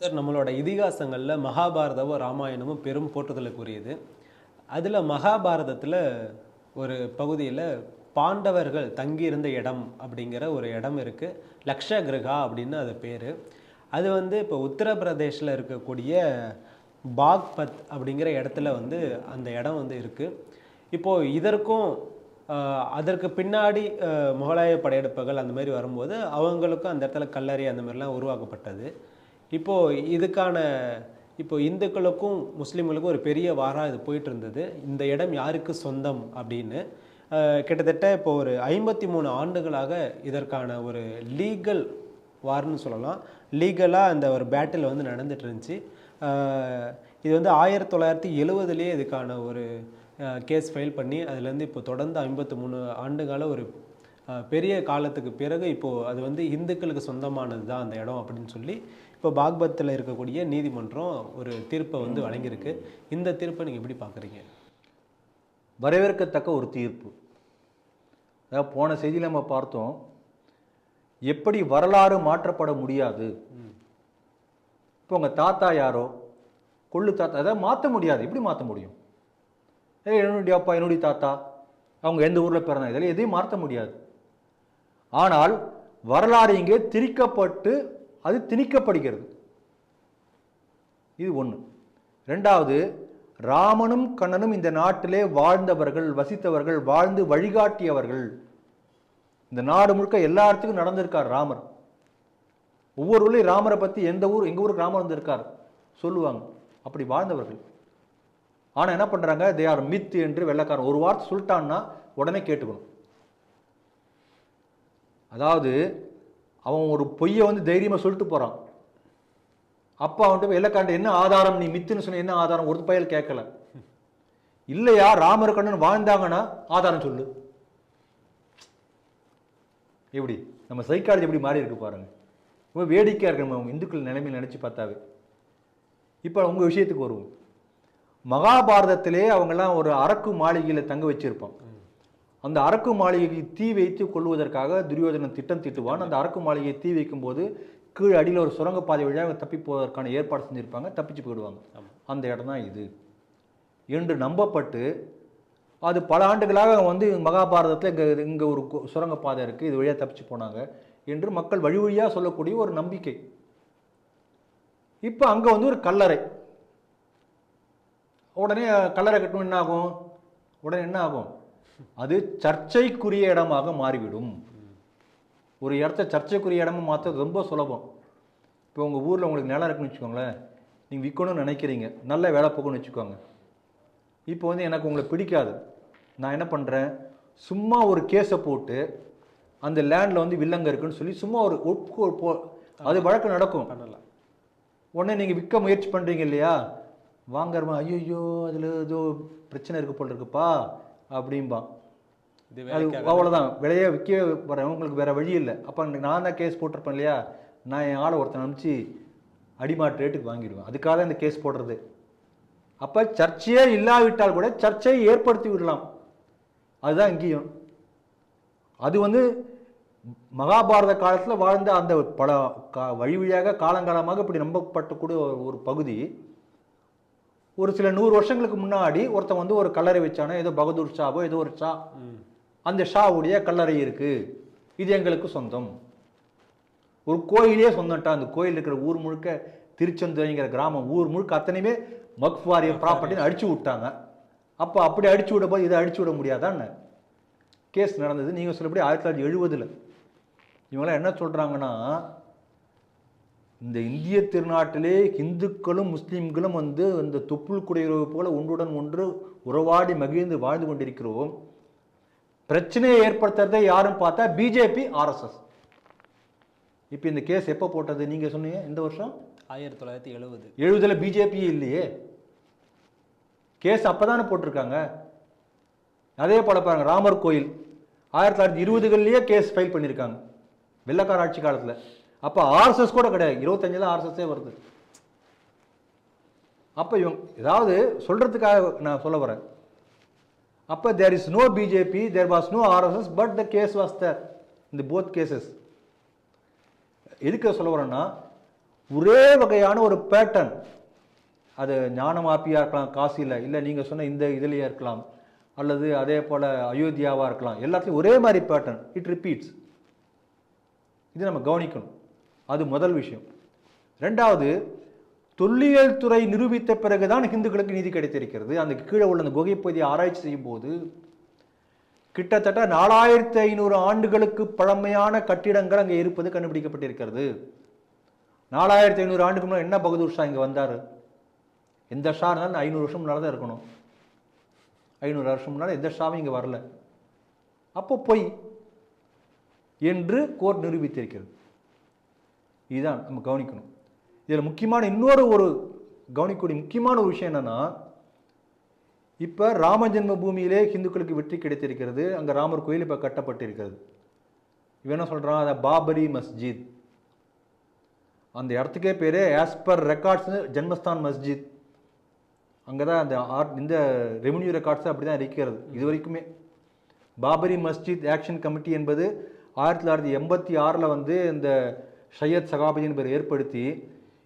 Sir நம்மளோட இதிகாசங்களில் மகாபாரதமும் ராமாயணமும் பெரும் போற்றுதலுக்குரியது அதில் மகாபாரதத்தில் ஒரு பகுதியில் பாண்டவர்கள் தங்கியிருந்த இடம் அப்படிங்கிற ஒரு இடம் இருக்குது லக்ஷகிரகா அப்படின்னு அது பேர். அது வந்து இப்போ உத்தரப்பிரதேஷில் இருக்கக்கூடிய பாக்பத் அப்படிங்கிற இடத்துல வந்து அந்த இடம் வந்து இருக்குது இப்போது இதற்கும் அதற்கு பின்னாடி முகலாய படையெடுப்புகள் அந்த மாதிரி வரும்போது அவங்களுக்கும் அந்த இடத்துல கல்லறை அந்த மாதிரிலாம் உருவாக்கப்பட்டது. இப்போது இதுக்கான இப்போ இந்துக்களுக்கும் முஸ்லீம்களுக்கும் ஒரு பெரிய வாரா இது போயிட்டு இருந்தது இந்த இடம் யாருக்கு சொந்தம் அப்படின்னு கிட்டத்தட்ட இப்போ ஒரு ஐம்பத்தி மூணு ஆண்டுகளாக இதற்கான ஒரு லீகல் வார்னு சொல்லலாம். லீகலாக அந்த ஒரு பேட்டில் வந்து நடந்துட்டு இருந்துச்சு இது வந்து ஆயிரத்தி தொள்ளாயிரத்தி எழுவதுலேயே இதுக்கான ஒரு கேஸ் ஃபைல் பண்ணி அதுலேருந்து இப்போ தொடர்ந்து ஐம்பத்தி மூணு ஆண்டுகால ஒரு பெரிய காலத்துக்கு பிறகு இப்போது அது வந்து இந்துக்களுக்கு சொந்தமானது தான் அந்த இடம் அப்படின்னு சொல்லி இப்போ பாக்பத்தில் இருக்கக்கூடிய நீதிமன்றம் ஒரு தீர்ப்பை வந்து வழங்கியிருக்கு. இந்த தீர்ப்பை நீங்கள் எப்படி பார்க்குறீங்க? வரவேற்கத்தக்க ஒரு தீர்ப்பு. அதாவது போன செய்தியில் நம்ம பார்த்தோம் எப்படி வரலாறு மாற்றப்பட முடியாது. இப்போ உங்கள் தாத்தா யாரோ கொள்ளு தாத்தா அதை மாற்ற முடியாது. எப்படி மாற்ற முடியும்? ஏ என்னுடைய அப்பா என்னுடைய தாத்தா அவங்க எந்த ஊரில் பிறந்தாங்க இதெல்லாம் எதையும் மாற்ற முடியாது. ஆனால் வரலாறு இங்கே திரிக்கப்பட்டு அது திணிக்கப்படுகிறது. இது ஒன்று ரெண்டாவது ராமனும் கண்ணனும் இந்த நாட்டிலே வாழ்ந்தவர்கள் வசித்தவர்கள் வாழ்ந்து வழிகாட்டியவர்கள். இந்த நாடு முழுக்க எல்லா இடத்துக்கும் நடந்திருக்கார் ராமர். ஒவ்வொரு ஊர்லேயும் ராமரை பற்றி எந்த ஊர் எங்கள் ஊருக்கு ராமர் வந்திருக்கார் சொல்லுவாங்க. அப்படி வாழ்ந்தவர்கள். ஆனால் என்ன பண்ணுறாங்க தே ஆர் மித் என்று வெள்ளக்காரன் ஒரு வார்த்தை சொல்லிட்டான்னா உடனே கேட்டுக்கணும். அதாவது அவன் ஒரு பொய்யை வந்து தைரியமாக சொல்லிட்டு போகிறான் அப்பா வந்துட்டு இலக்காண்ட என்ன ஆதாரம்? நீ மித்துன்னு சொன்ன என்ன ஆதாரம்? ஒரு பையல் கேட்கல. இல்லையா ராமர் கண்ணன் வாழ்ந்தாங்கன்னா ஆதாரம் சொல்லு. எப்படி? நம்ம சைக்காலஜி எப்படி மாறி இருக்கு பாருங்க. ரொம்ப வேடிக்கையாக இருக்கு நம்ம இந்துக்கள் நிலைமையில் நினச்சி பார்த்தாவே. இப்போ உங்கள் விஷயத்துக்கு வருவோம். மகாபாரதத்திலே அவங்கெல்லாம் ஒரு அரக்கு மாளிகையில் தங்க வச்சிருப்பான். அந்த அரக்கு மாளிகைக்கு தீ வைத்து கொள்வதற்காக துரியோதனன் திட்டம் தீட்டுவான். அந்த அரக்கு மாளிகையை தீ வைக்கும்போது கீழ் அடியில் ஒரு சுரங்கப்பாதை வழியாக அவங்க தப்பி போவதற்கான ஏற்பாடு செஞ்சுருப்பாங்க. தப்பிச்சு போயிடுவாங்க. அந்த இடம் தான் இது. என்று நம்பப்பட்டு அது பல ஆண்டுகளாக வந்து மகாபாரதத்தில் இங்கே இங்கே ஒரு சுரங்கப்பாதை இருக்குது இது வழியாக தப்பிச்சு போனாங்க என்று மக்கள் வழி வழியாக சொல்லக்கூடிய ஒரு நம்பிக்கை. இப்போ அங்கே வந்து ஒரு கல்லறை. உடனே கல்லறை கட்டணும் என்ன ஆகும்? உடனே என்ன ஆகும்? அது சர்ச்சைக்குரிய இடமாக மாறிவிடும். ஒரு இடத்த சர்ச்சைக்குரிய இடமா மாற்றது ரொம்ப சுலபம். இப்போ உங்கள் ஊரில் உங்களுக்கு நிலம் இருக்குன்னு வச்சுக்கோங்களேன். நீங்கள் விற்கணும்னு நினைக்கிறீங்க. நல்ல வேலை போகணும்னு வச்சுக்கோங்க. இப்போ வந்து எனக்கு உங்களை பிடிக்காது. நான் என்ன பண்ணுறேன் சும்மா ஒரு கேஸை போட்டு அந்த லேண்டில் வந்து வில்லங்க இருக்குன்னு சொல்லி சும்மா ஒரு ஒப்பு போ அது வழக்கு நடக்கும். உடனே நீங்கள் விற்க முயற்சி பண்ணுறீங்க இல்லையா? வாங்கறமா ஐயோ அதில் ஏதோ பிரச்சனை இருக்கு போல இருக்குப்பா. அப்படிம்பான் இது அது அவ்வளோதான் விலையை விற்க வரவங்களுக்கு வேற வழி இல்லை. அப்போ நான் தான் கேஸ் போட்டிருப்பேன் இல்லையா? நான் என் ஆளை ஒருத்தன் அனுப்பிச்சு அடிமாட்டு ரேட்டுக்கு வாங்கிடுவேன். அதுக்காக தான் இந்த கேஸ் போடுறது. அப்போ சர்ச்சையே இல்லாவிட்டால் கூட சர்ச்சையை ஏற்படுத்தி விடலாம். அதுதான் இங்கேயும். அது வந்து மகாபாரத காலத்தில் வாழ்ந்த அந்த பல கா வழி வழியாக காலங்காலமாக இப்படி நம்பப்பட்டக்கூடிய ஒரு பகுதி. ஒரு சில நூறு வருஷங்களுக்கு முன்னாடி ஒருத்தன் வந்து ஒரு கல்லறை வச்சானே ஏதோ பகதூர் ஷாவோ ஏதோ ஒரு ஷா. அந்த ஷாவுடைய கல்லறை இருக்கு. இது எங்களுக்கு சொந்தம். ஒரு கோயிலே சொந்தம்ட்டா அந்த கோயில் இருக்கிற ஊர் முழுக்க திருச்செந்துறைங்கிற கிராமம் ஊர் முழுக்க அத்தனையுமே மக்வாரிய ப்ராப்பர்ட்டின்னு அடிச்சு விட்டாங்க. அப்போ அப்படி அடிச்சு விட போது இதை அடிச்சு விட முடியாதான்னு கேஸ் நடந்தது. நீங்கள் சொல்லபடி ஆயிரத்தி தொள்ளாயிரத்தி எழுபதில் இவங்களாம் என்ன சொல்கிறாங்கன்னா இந்த இந்திய திருநாட்டிலே இந்துக்களும் முஸ்லீம்களும் வந்து இந்த தொப்புள் குடியுறவு போல ஒன்றுடன் ஒன்று உறவாடி மகிழ்ந்து வாழ்ந்து கொண்டிருக்கிறோம். பிரச்சனையை ஏற்படுத்துறதை யாரும் பார்த்தா பிஜேபி ஆர்எஸ்எஸ் இப்போ இந்த கேஸ் எப்போ போட்டது? நீங்கள் சொன்னீங்க இந்த வருஷம்? ஆயிரத்தி தொள்ளாயிரத்தி எழுபது. எழுபதுல பிஜேபி இல்லையே. கேஸ் அப்பதானே போட்டிருக்காங்க. அதே போல பாருங்க ராமர் கோயில். ஆயிரத்தி தொள்ளாயிரத்தி இருபதுகள்லயே கேஸ் ஃபைல் பண்ணியிருக்காங்க. வெள்ளக்கார ஆட்சி காலத்துல. அப்போ ஆர்எஸ்எஸ் கூட கிடையாது. இருபத்தஞ்சில் ஆர்எஸ்எஸ்ஸே வருது. அப்போ இவங்க ஏதாவது சொல்கிறதுக்காக நான் சொல்ல வரேன். அப்போ there is no BJP there was no RSS but the case was there இந்த போத் கேசஸ் எதுக்கு சொல்ல வரேன்னா ஒரே வகையான ஒரு பேட்டர்ன் அது ஞானமாப்பியா இருக்கலாம் காசியில் இல்லை. நீங்கள் சொன்ன இந்த இதுலேயே இருக்கலாம். அல்லது அதே போல் அயோத்தியாவாக இருக்கலாம். எல்லாத்துலேயும் ஒரே மாதிரி பேட்டர்ன் இட் ரிப்பீட்ஸ் இது நம்ம கவனிக்கணும். அது முதல் விஷயம். ரெண்டாவது தொல்லியல் துறை நிரூபித்த பிறகுதான் ஹிந்துக்களுக்கு நீதி கிடைத்திருக்கிறது. அந்த கீழே உள்ள அந்த குகை பகுதியை ஆராய்ச்சி செய்யும் போது கிட்டத்தட்ட நாலாயிரத்தி ஐநூறு ஆண்டுகளுக்கு பழமையான கட்டிடங்கள் அங்கே இருப்பது கண்டுபிடிக்கப்பட்டிருக்கிறது. நாலாயிரத்தி ஐநூறு ஆண்டுக்கு முன்னாடி என்ன பகதூர் ஷா இங்கே வந்தார்? எந்த ஷா இருந்தாலும் ஐநூறு வருஷம் முன்னால் தான் இருக்கணும். ஐநூறு வருஷம் முன்னால் எந்த ஷாவும் இங்கே வரல. அப்போ பொய் என்று கோர்ட் நிரூபித்திருக்கிறது. இதுதான் நம்ம கவனிக்கணும். இதில் முக்கியமான இன்னொரு ஒரு கவனிக்கக்கூடிய முக்கியமான ஒரு விஷயம் என்னென்னா இப்போ ராம ஜென்ம பூமியிலே ஹிந்துக்களுக்கு வெற்றி கிடைத்திருக்கிறது அங்கே ராமர் கோயில் இப்போ கட்டப்பட்டிருக்கிறது. இவன் என்ன சொல்கிறான் அதை பாபரி மஸ்ஜித். அந்த இடத்துக்கே பேர் as per records Janmasthan Masjid. அங்கே தான் அந்த ஆர்ட் இந்த ரெவன்யூ ரெக்கார்ட்ஸ் அப்படி தான் இருக்கிறது இது வரைக்குமே. பாபரி மஸ்ஜித் ஆக்ஷன் கமிட்டி என்பது ஆயிரத்தி தொள்ளாயிரத்தி எண்பத்தி ஆறில் வந்து இந்த ஷையத் சகாபதி பேர் ஏற்படுத்தி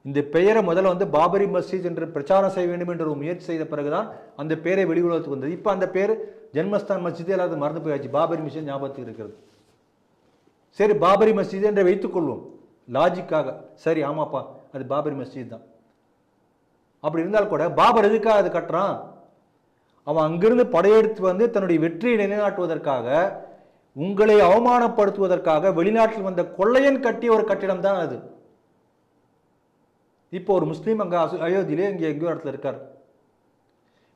இந்த பெயரை முதல்ல வந்து பாபரி மஸ்ஜித் என்று பிரச்சாரம் செய்ய வேண்டும் என்ற ஒரு முயற்சி செய்த பிறகுதான் அந்த பேரை வெளி உலகத்துக்கு வந்தது. இப்போ அந்த பேர் ஜென்மஸ்தான் மஸ்ஜித் எல்லாத்தையும் மறந்து போயாச்சு. பாபரி மஸ்ஜித் ஞாபகத்துக்கு இருக்கிறது. சரி பாபரி மஸ்ஜித் என்று வைத்துக்கொள்வோம் லாஜிக்காக சரி ஆமாப்பா அது பாபரி மஸ்ஜித் தான். அப்படி இருந்தால் கூட பாபர் எதுக்காக அது கட்டுறான்? அவன் அங்கிருந்து படையெடுத்து வந்து தன்னுடைய வெற்றியை நிலைநாட்டுவதற்காக உங்களை அவமானப்படுத்துவதற்காக வெளிநாட்டில் வந்த கொள்ளையன் கட்டிய ஒரு கட்டிடம் தான் அது. இப்போ ஒரு முஸ்லீம் அங்கே அயோத்தியிலே இங்கே எங்கேயோ இடத்துல இருக்கார்.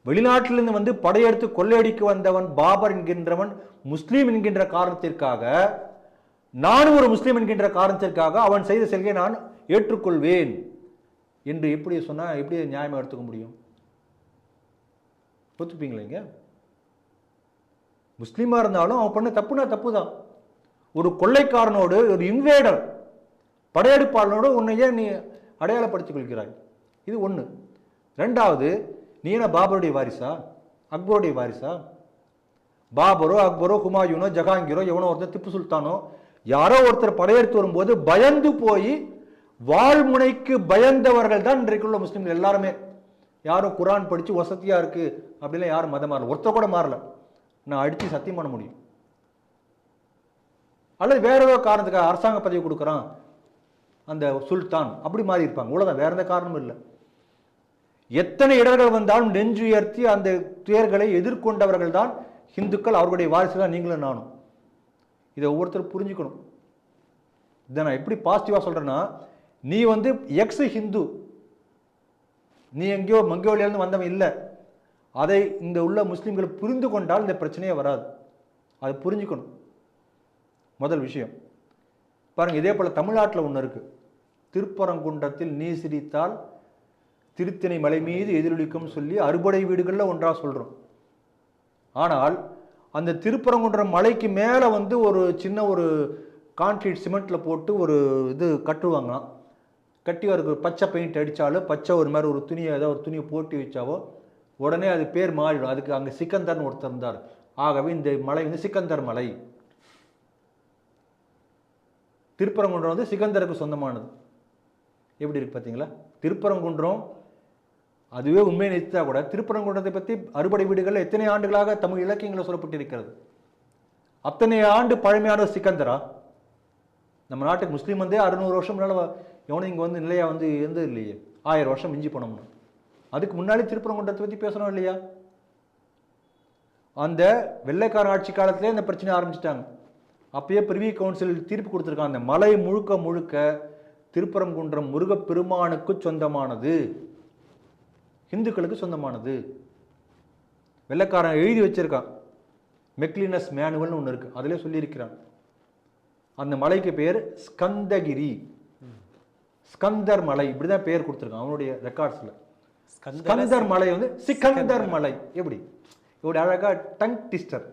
வெளிநாட்டிலிருந்து வந்து படையெடுத்து கொள்ளையடிக்கு வந்தவன் பாபர் என்கின்றவன் முஸ்லீம் என்கின்ற காரணத்திற்காக நானும் ஒரு முஸ்லீம் என்கின்ற காரணத்திற்காக அவன் செய்த செல்கை நான் ஏற்றுக்கொள்வேன். என்று எப்படி சொன்னால் எப்படி நியாயமாக எடுத்துக்க முடியும்? ஒத்துப்பீங்களா முஸ்லீமாக இருந்தாலும் அவன் பண்ண தப்புனா தப்பு தான் ஒரு கொள்ளைக்காரனோடு ஒரு இன்வேடர் படையெடுப்பாளனோடு உன்னை ஏன் நீ அடையாளப்படுத்திக் கொள்கிறாய் இது ஒன்று ரெண்டாவது நீ என்ன பாபருடைய வாரிசா? அக்பருடைய வாரிசா? பாபரோ அக்பரோ ஹுமாயூனோ ஜஹாங்கீரோ எவனோ ஒருத்தர் திப்பு சுல்தானோ யாரோ ஒருத்தர் படையெடுத்து வரும்போது பயந்து போய் வாழ்முனைக்கு பயந்தவர்கள் தான் இன்றைக்குள்ள முஸ்லீம்கள் எல்லாருமே. யாரும் குரான் படித்து வசதியாக இருக்குது அப்படிலாம் யாரும் மதம் மாறல. ஒருத்தர் கூட மாறல. நான் அடித்து சத்தியம் பண்ண முடியும். அல்லது வேற ஏதோ காரணத்துக்காக அரசாங்க பதவி கொடுக்குறான் அந்த சுல்தான். அப்படி மாறி இருப்பாங்க. இவ்வளவுதான் வேற எந்த காரணமும் இல்லை. எத்தனை இடர்கள் வந்தாலும் நெஞ்சு உயர்த்தி அந்த துயர்களை எதிர்கொண்டவர்கள் தான் இந்துக்கள். அவர்களுடைய வாரிசு தான் நீங்களும் நானும். இதை ஒவ்வொருத்தரும் புரிஞ்சுக்கணும். இதை நான் எப்படி பாசிட்டிவாக சொல்கிறேன்னா நீ வந்து எக்ஸ் ஹிந்து நீ எங்கேயோ மங்கோலியாலேருந்து வந்தவன் இல்லை. அதை இங்கே உள்ள முஸ்லீம்கள் புரிந்து கொண்டால் இந்த பிரச்சனையே வராது. அதை புரிஞ்சுக்கணும். முதல் விஷயம். பாருங்கள் இதே போல் தமிழ்நாட்டில் ஒன்று இருக்குது திருப்பரங்குன்றத்தில் நீ சிரித்தால் திருத்தினை மலை மீது எதிரொலிக்கும் சொல்லி அறுபடை வீடுகளில் ஒன்றாக சொல்கிறோம் ஆனால் அந்த திருப்பரங்குன்றம் மலைக்கு மேலே வந்து ஒரு சின்ன ஒரு கான்கிரீட் சிமெண்ட்டில் போட்டு ஒரு இது கட்டுவாங்களாம். கட்டி அவருக்கு ஒரு பச்சை பெயிண்ட் அடித்தாலோ பச்சை ஒரு மாதிரி ஒரு துணியை ஏதோ ஒரு துணியை போட்டி வச்சாவோ உடனே அது பேர் மாறிடும். அதுக்கு அங்கே சிக்கந்தர்னு ஒருத்தர் இருந்தார். ஆகவே இந்த மலை வந்து சிக்கந்தர் மலை. திருப்பரங்குன்றம் வந்து சிக்கந்தருக்கு சொந்தமானது. எப்படி இருக்கு பார்த்தீங்களா திருப்பரங்குன்றம் அதுவே உண்மையை நிறுத்தா கூட திருப்பரங்குன்றத்தை பற்றி அறுபடை வீடுகளில் எத்தனை ஆண்டுகளாக தமிழ் இலக்கியங்களில் சொல்லப்பட்டிருக்கிறது? அத்தனை ஆண்டு பழமையான சிக்கந்தரா? நம்ம நாட்டுக்கு முஸ்லீம் வந்தே அறுநூறு வருஷம் இவனும் எவனும் இங்கே வந்து நிலையாக வந்து இருந்தது இல்லையே ஆயிரம் வருஷம் மிஞ்சி போனோம்னு. அதுக்கு முன்னாடி திருப்பரங்குன்றத்தை பற்றி பேசணும் இல்லையா? அந்த வெள்ளைக்கார ஆட்சி காலத்திலே இந்த பிரச்சனை ஆரம்பிச்சிட்டாங்க. அப்பயே பிரிவி கவுன்சில் தீர்ப்பு கொடுத்துருக்காங்க. அந்த மலை முழுக்க முழுக்க திருப்பரங்குன்றம் முருகப்பெருமானுக்கு சொந்தமானது. இந்துக்களுக்கு சொந்தமானது. வெள்ளைக்காரன் எழுதி வச்சிருக்கான். மெக்லினஸ் மேனுவல்னு ஒன்று இருக்கு. அதிலே சொல்லியிருக்கிறான். அந்த மலைக்கு பேர் ஸ்கந்தகிரி. ஸ்கந்தர் மலை. இப்படிதான் பேர் கொடுத்துருக்கான். அவனுடைய ரெக்கார்ட்ஸ்ல ஸ்கந்தர மலை வந்து சிக்கந்தர் மலை. எப்படி? இப்படி அழகா டங் டிஸ்டர்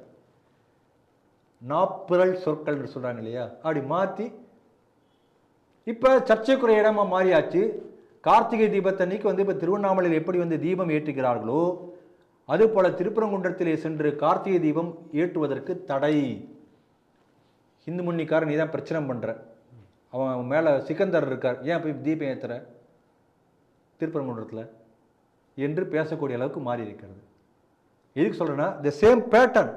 நாப்புரல் சொற்கள் சொல்றாங்க இல்லையா? அப்படி மாத்தி இப்ப சர்ச்சைக்குரிய இடமா மாறியாச்சு. கார்த்திகை தீபத்தன்னைக்கு வந்து இப்ப திருவண்ணாமலையில் எப்படி வந்து தீபம் ஏற்றுகிறார்களோ அது போல திருப்பரங்குன்றத்திலே சென்று கார்த்திகை தீபம் ஏற்றுவதற்கு தடை. இந்து முன்னிக்காரன் நீ தான் பிரச்சனை பண்ற. அவன் மேலே சிக்கந்தர் இருக்கார். ஏன் போய் தீபம் ஏத்துற? திருப்பரங்குன்றத்தில். என்று பேசக்கூடிய அளவுக்கு மாறி இருக்கிறது எதுக்கு சொல்கிறேன்னா த சேம் பேட்டர்ன்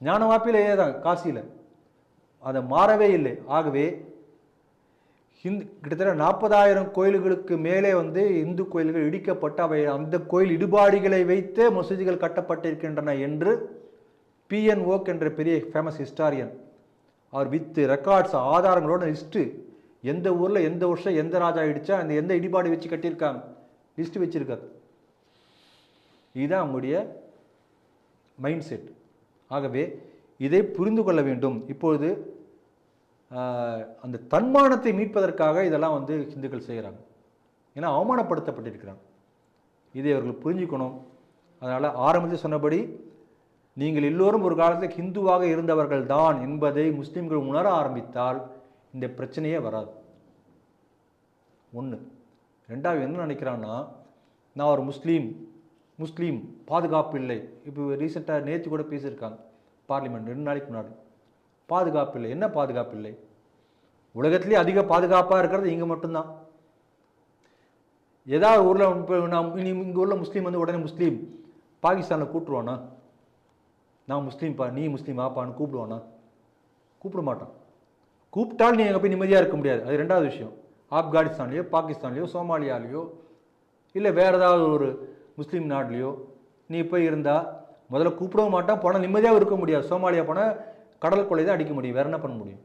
ஞானவாப்பிலேயே தான் காசியில். அதை மாறவே இல்லை. ஆகவே ஹிந்து கிட்டத்தட்ட நாற்பதாயிரம் கோயில்களுக்கு மேலே வந்து இந்து கோயில்கள் இடிக்கப்பட்டு அவை அந்த கோயில் இடுபாடுகளை வைத்தே மசூதிகள் கட்டப்பட்டிருக்கின்றன என்று பிஎன் ஓக் என்ற பெரிய ஃபேமஸ் ஹிஸ்டாரியன் அவர் வித் ரெக்கார்ட்ஸ் ஆதாரங்களோட லிஸ்ட்டு. எந்த ஊரில் எந்த வருஷம் எந்த ராஜா இடித்தா அந்த எந்த இடிபாடு வச்சு கட்டியிருக்காங்க? லிஸ்ட் வச்சுருக்காது. இதுதான் அவங்களுடைய மைண்ட் செட் ஆகவே இதை புரிந்து கொள்ள வேண்டும். இப்பொழுது அந்த தன்மானத்தை மீட்பதற்காக இதெல்லாம் வந்து ஹிந்துக்கள் செய்கிறாங்க. ஏன்னா அவமானப்படுத்தப்பட்டிருக்கிறாங்க. இதை அவர்கள் புரிஞ்சுக்கணும். அதனால் ஆரம்பத்தில் சொன்னபடி நீங்கள் எல்லோரும் ஒரு காலத்தில் ஹிந்துவாக இருந்தவர்கள் தான் என்பதை முஸ்லீம்கள் உணர ஆரம்பித்தால் இந்த பிரச்சனையே வராது. ஒன்று ரெண்டாவது என்ன நினைக்கிறான்னா நான் ஒரு முஸ்லீம் முஸ்லீம் பாதுகாப்பு இல்லை. இப்போ ரீசெண்டாக நேற்று கூட பேசியிருக்காங்க. பார்லிமெண்ட் ரெண்டு நாளைக்கு முன்னாடி. பாதுகாப்பு இல்லை. என்ன பாதுகாப்பு இல்லை? உலகத்திலே அதிக பாதுகாப்பாக இருக்கிறது இங்கே மட்டும்தான். ஏதாவது ஊரில் இப்போ நான் இனி இங்கே உள்ள முஸ்லீம் வந்து உடனே முஸ்லீம் பாகிஸ்தானில் கூப்பிட்ருவானா நான் முஸ்லீம்ப்பா நீ முஸ்லீம் ஆப்பான்னு கூப்பிடுவானா? கூப்பிட மாட்டான். கூப்பிட்டாலும் நீ அங்கே போய் நிம்மதியாக இருக்க முடியாது. அது ரெண்டாவது விஷயம். ஆப்கானிஸ்தான்லேயோ பாகிஸ்தான்லேயோ சோமாலியாலேயோ இல்லை வேறு ஏதாவது ஒரு முஸ்லீம் நாட்டிலையோ நீ போய் இருந்தால் முதல்ல கூப்பிடவும் மாட்டான் போனால் நிம்மதியாக இருக்க முடியாது. சோமாலியா போனால் கடல் கொலை தான் அடிக்க முடியும். வேறு என்ன பண்ண முடியும்?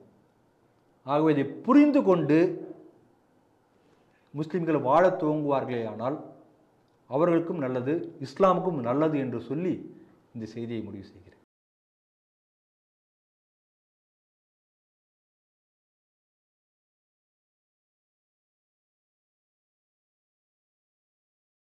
ஆகவே இதை புரிந்து கொண்டு முஸ்லீம்கள் வாழ துவங்குவார்களே ஆனால் அவர்களுக்கும் நல்லது இஸ்லாமுக்கும் நல்லது என்று சொல்லி இந்த செய்தியை முடிவு செய்கிறேன்.